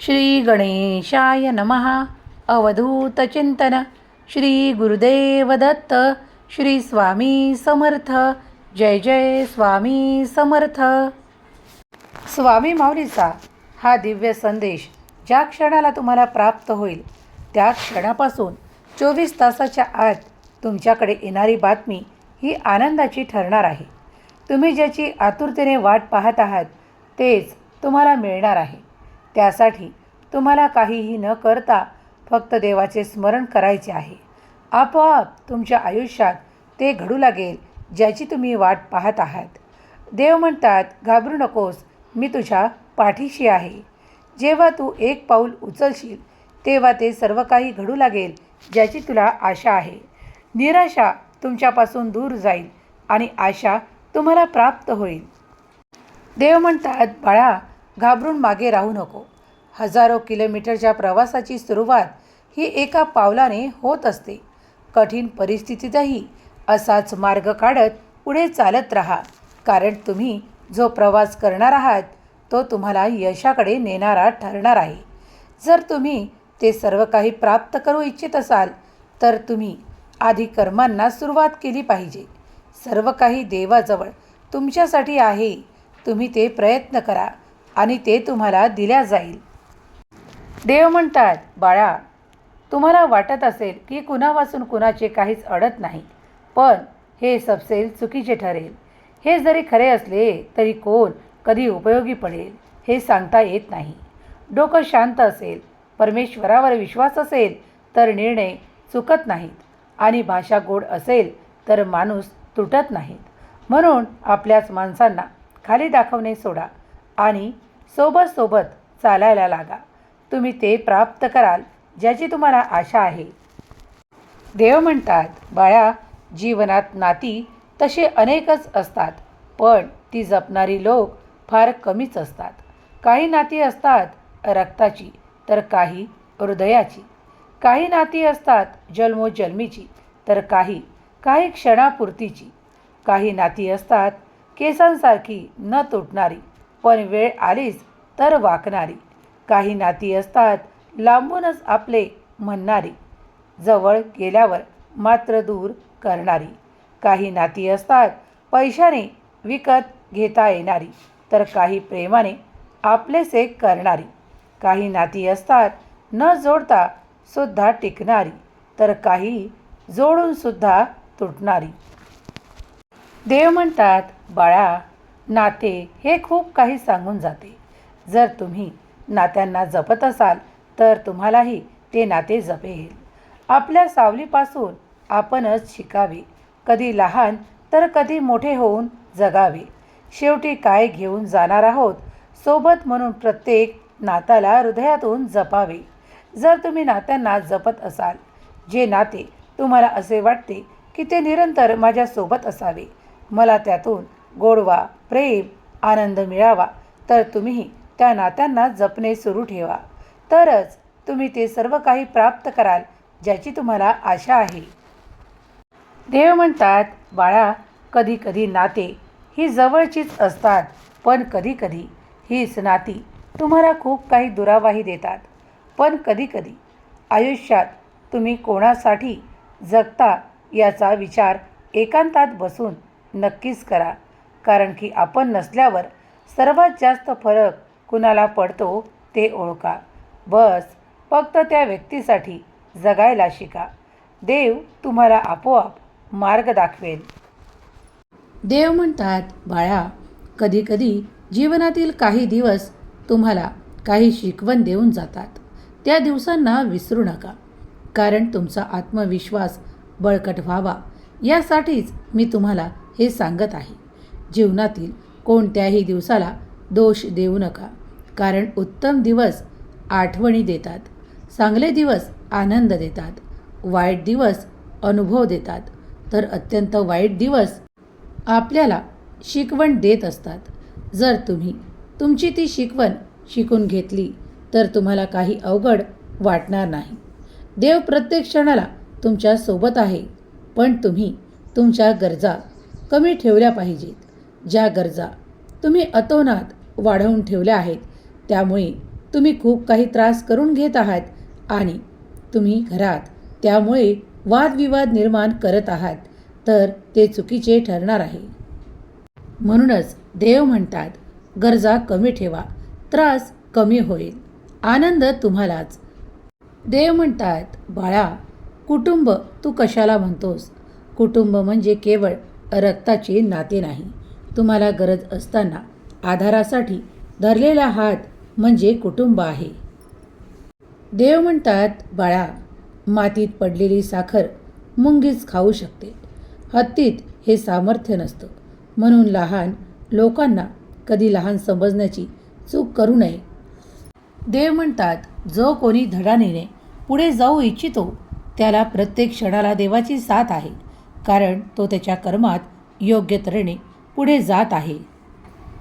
श्री गणेशाय नमः अवधूतचिंतन श्री गुरुदेव दत्त. श्री स्वामी समर्थ. जय जय स्वामी समर्थ. स्वामी माऊलीचा हा दिव्य संदेश ज्या क्षणाला तुम्हाला प्राप्त होईल त्या क्षणापासून चोवीस तासाच्या आत तुमच्याकडे येणारी बातमी ही आनंदाची ठरणार आहे. तुम्ही ज्याची आतुरतेने वाट पाहत आहात तेच तुम्हाला मिळणार आहे. त्यासाठी तुम्हाला काहीही न करता फक्त देवाचे स्मरण करायचे आहे. आपोआप तुमच्या आयुष्यात ते घडू लागेल ज्याची तुम्ही वाट पाहत आहात. देव म्हणतात घाबरू नकोस मी तुझ्या पाठीशी आहे. जेव्हा तू एक पाऊल उचलशील तेव्हा ते सर्व काही घडू लागेल ज्याची तुला आशा आहे. निराशा तुमच्यापासून दूर जाईल आणि आशा तुम्हाला प्राप्त होईल. देव म्हणतात बाळा घाबरून मागे राहू नको. हजारो किलोमीटरच्या प्रवासाची सुरुवात ही एका पावलाने होत असते. कठीण परिस्थितीतही असाच मार्ग काढत पुढे चालत राहा. कारण तुम्ही जो प्रवास करणार आहात तो तुम्हाला यशाकडे नेणारा ठरणार आहे. जर तुम्ही ते सर्व काही प्राप्त करू इच्छित असाल तर तुम्ही आधी कर्मांना सुरुवात केली पाहिजे. सर्व काही देवाजवळ तुमच्यासाठी आहे. तुम्ही ते प्रयत्न करा. आणि ते तुम्हाला दिल्या जाईल. देव म्हणतात बाळा तुम्हाला वाटत असेल की कुणापासून कुणाचे काहीच अडत नाही पण हे सपसेल चुकीचे ठरेल. हे जरी खरे असले तरी कोण कधी उपयोगी पडेल हे सांगता येत नाही. डोकं शांत असेल परमेश्वरावर विश्वास असेल तर निर्णय चुकत नाहीत. आणि भाषा गोड असेल तर माणूस तुटत नाहीत. म्हणून आपल्याच माणसांना खाली दाखवणे सोडा आणि सोबत सोबत चालायला लागा. तुम्ही ते प्राप्त कराल ज्याची तुम्हाला आशा आहे. देव म्हणतात बाळा जीवनात नाती तसे अनेकच असतात पण ती जपणारी लोक फार कमीच असतात. काही नाती असतात रक्ताची तर काही हृदयाची. काही नाती असतात जन्मोजन्मीची तर काही काही क्षणापुरतीची. काही नाती असतात केसांसारखी न तुटणारी पण वेळ आलीच तर वाकणारी. काही नाती असतात लांबूनच आपले म्हणणारी. जवळ गेल्यावर मात्र दूर करणारी. काही नाती असतात पैशाने विकत घेता येणारी. तर काही प्रेमाने आपलेसे करणारी. काही नाती असतात न जोडता सुद्धा टिकणारी. तर काही जोडूनसुद्धा तुटणारी. देव म्हणतात बाळा नाते हे खूप काही सांगून जाते. जर तुम्ही नात्यांना जपत असाल तर तुम्हालाही ते नाते जपेल. आपल्या सावलीपासून आपणच शिकावे. कधी लहान तर कधी मोठे होऊन जगावे. शेवटी काय घेऊन जाणार आहोत सोबत म्हणून प्रत्येक नात्याला हृदयातून जपावे. जर तुम्ही नात्यांना जपत असाल जे नाते तुम्हाला असे वाटते की ते निरंतर माझ्यासोबत असावे मला त्यातून गोडवा प्रेम आनंद मिळावा. तर तुम्हीही त्या नात्यांना जपणे सुरू ठेवा. तरच तुम्ही ते सर्व काही प्राप्त कराल ज्याची तुम्हाला आशा आहे. देव म्हणतात बाळा कधी कधी नाते ही जवळचीच असतात पण कधीकधी हीच नाती तुम्हाला खूप काही दुरावाही देतात. पण कधीकधी आयुष्यात तुम्ही कोणासाठी जगता याचा विचार एकांतात बसून नक्कीच करा. कारण की आपण नसल्यावर सर्वात जास्त फरक कुणाला पडतो ते ओळखा. बस फक्त त्या व्यक्तीसाठी जगायला शिका. देव तुम्हाला आपोआप मार्ग दाखवेल. देव म्हणतात बाळा कधीकधी जीवनातील काही दिवस तुम्हाला काही शिकवण देऊन जातात. त्या दिवसांना विसरू नका. कारण तुमचा आत्मविश्वास बळकट व्हावा. यासाठीच मी तुम्हाला हे सांगत आहे. जीवनातील कोणत्याही दिवसाला दोष देऊ नका. कारण उत्तम दिवस आठवणी देतात चांगले दिवस आनंद देतात वाईट दिवस अनुभव देतात. तर अत्यंत वाईट दिवस आपल्याला शिकवण देत असतात. जर तुम्ही तुमची ती शिकवण शिकून घेतली तर तुम्हाला काही अवघड वाटणार नाही. देव प्रत्येक क्षणाला तुमच्यासोबत आहे पण तुम्ही तुमच्या गरजा कमी ठेवल्या पाहिजेत. ज्या गरजा तुम्ही अतोनात वाढवून ठेवल्या आहेत त्यामुळे तुम्ही खूप काही त्रास करून घेत आहात आणि तुम्ही घरात त्यामुळे वादविवाद निर्माण करत आहात तर ते चुकीचे ठरणार आहे. म्हणूनच देव म्हणतात गरजा कमी ठेवा त्रास कमी होईल. आनंद तुम्हालाच. देव म्हणतात बाळा कुटुंब तू कशाला म्हणतोस? कुटुंब म्हणजे केवळ रक्ताचे नाते नाही. तुम्हाला गरज असताना आधारासाठी धरलेला हात म्हणजे कुटुंब आहे. देव म्हणतात बाळा मातीत पडलेली साखर मुंगीच खाऊ शकते. हत्तीत हे सामर्थ्य नसतं म्हणून लहान लोकांना कधी लहान समजण्याची चूक करू नये. देव म्हणतात जो कोणी धडानेने पुढे जाऊ इच्छितो त्याला प्रत्येक क्षणाला देवाची साथ आहे. कारण तो त्याच्या कर्मात योग्य तऱ्हेने पुढे जात आहे.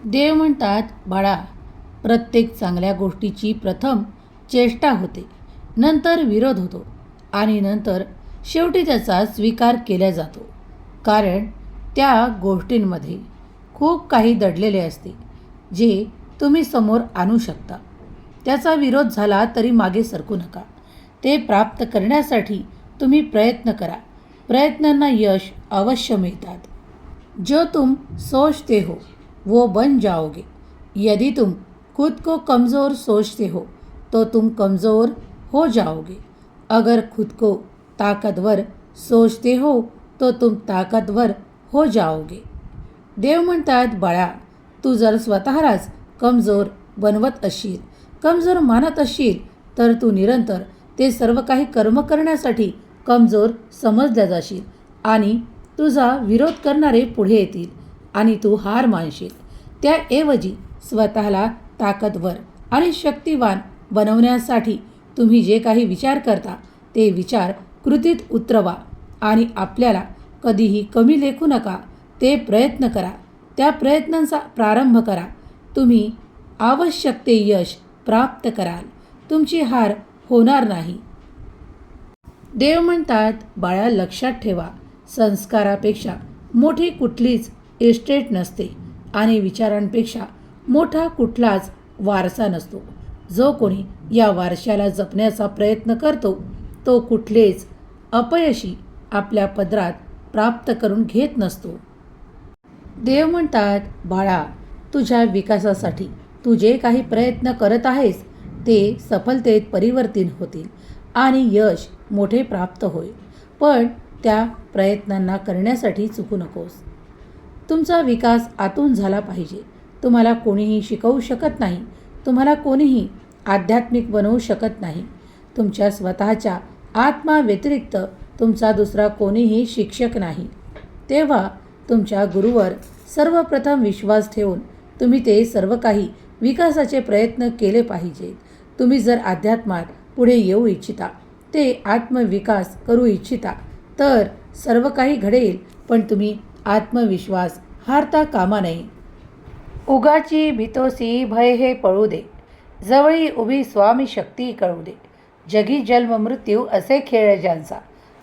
देव म्हणतात बाळा प्रत्येक चांगल्या गोष्टीची प्रथम चेष्टा होते. नंतर विरोध होतो आणि नंतर शेवटी त्याचा स्वीकार केला जातो. कारण त्या गोष्टींमध्ये खूप काही दडलेले असते जे तुम्ही समोर आणू शकता. त्याचा विरोध झाला तरी मागे सरकू नका. ते प्राप्त करण्यासाठी तुम्ही प्रयत्न करा. प्रयत्नांना यश अवश्य मिळतात. जो तुम सोचते हो वो बन जाओगे। यदि तुम खुद को कमज़ोर सोचते हो तो तुम कमज़ोर हो जाओगे। अगर खुद को ताकतवर सोचते हो तो तुम ताकतवर हो जाओगे। देव म्हणतात बाळा तू जर स्वतःलाच कमजोर बनवत असशील कमजोर मानत असशील तर तू निरंतर ते सर्व काही कर्म करण्यासाठी कमजोर समजल्या जाशील आणि तुझा विरोध करणारे पुढे येतील आणि तू हार मानशील. त्याऐवजी स्वतःला ताकदवर आणि शक्तिवान बनवण्यासाठी तुम्ही जे काही विचार करता ते विचार कृतीत उतरवा आणि आपल्याला कधीही कमी लेखू नका. ते प्रयत्न करा. त्या प्रयत्नांचा प्रारंभ करा. तुम्ही आवश्यक ते यश प्राप्त कराल. तुमची हार होणार नाही. देव म्हणतात बाळा लक्षात ठेवा. संस्कारापेक्षा मोठी कुठलीच इस्टेट नसते आणि विचारांपेक्षा मोठा कुठलाच वारसा नसतो. जो कोणी या वारशाला जपण्याचा प्रयत्न करतो तो कुठलेच अपयशी आपल्या पदरात प्राप्त करून घेत नसतो. देव म्हणतात बाळा तुझ्या विकासासाठी तू जे काही प्रयत्न करत आहेस ते सफलतेत परिवर्तित होतील आणि यश मोठे प्राप्त होईल. पण त्या प्रयत्नांना करण्यासाठी चुकू नकोस. तुमचा विकास आतून झाला पाहिजे. तुम्हाला कोणीही शिकवू शकत नाही. तुम्हाला कोणीही आध्यात्मिक बनवू शकत नाही. तुमच्या स्वतःच्या आत्मा व्यतिरिक्त तुमचा दुसरा कोणीही शिक्षक नाही. तेव्हा तुमच्या गुरुवर सर्वप्रथम विश्वास ठेवून तुम्ही ते सर्व काही विकासाचे प्रयत्न केले पाहिजेत. तुम्ही जर अध्यात्मात पुढे येऊ इच्छिता ते आत्मविकास करू इच्छिता तर सर्व काही घडेल पण तुम्ही आत्मविश्वास हारता कामा नये. उगाची भीतोसी भय हे पळू दे. जवळी उभी स्वामी शक्ती कळू दे. जगी जन्म मृत्यू असे खेळ ज्यांचा.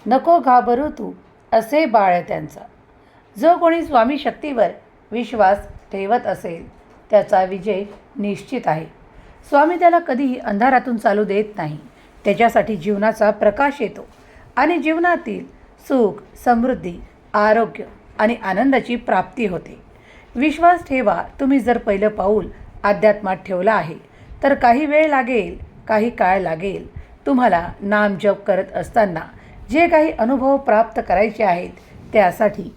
नको घाबरू तू असे बाळ त्यांचा. जो कोणी स्वामी शक्तीवर विश्वास ठेवत असेल त्याचा विजय निश्चित आहे. स्वामी त्याला कधीही अंधारातून चालू देत नाही. त्याच्यासाठी जीवनाचा प्रकाश येतो. आणि जीवनातील सुख समृद्धी आरोग्य आणि आनंदाची प्राप्ती होते. विश्वास ठेवा तुम्ही जर पहिलं पाऊल अध्यात्मात ठेवलं आहे तर काही वेळ लागेल काही काळ लागेल. तुम्हाला नाम जप करत असताना जे काही अनुभव प्राप्त करायचे आहेत त्यासाठी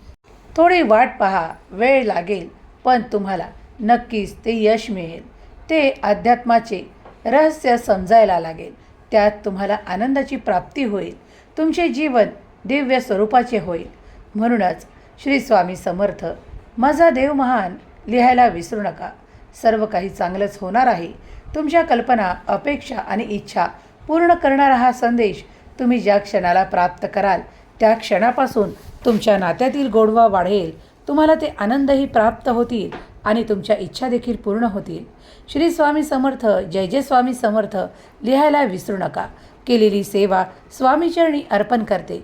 थोडी वाट पहा वेळ लागेल पण तुम्हाला नक्कीच ते यश मिळेल. ते अध्यात्माचे रहस्य समजायला लागेल. त्यात तुम्हाला आनंदाची प्राप्ती होईल. तुमचे जीवन दिव्य स्वरूपाचे होईल. म्हणूनच श्री स्वामी समर्थ माझा देव महान लिहायला विसरू नका. सर्व काही चांगलंच होणार आहे. तुमच्या कल्पना अपेक्षा आणि इच्छा पूर्ण करणारा हा संदेश तुम्ही ज्या क्षणाला प्राप्त कराल त्या क्षणापासून तुमच्या नात्यातील गोडवा वाढेल. तुम्हाला ते आनंदही प्राप्त होतील आणि तुमच्या इच्छा देखील पूर्ण होतील. श्री स्वामी समर्थ जय जय स्वामी समर्थ लिहायला विसरू नका. केलेली सेवा स्वामीचरणी अर्पण करते.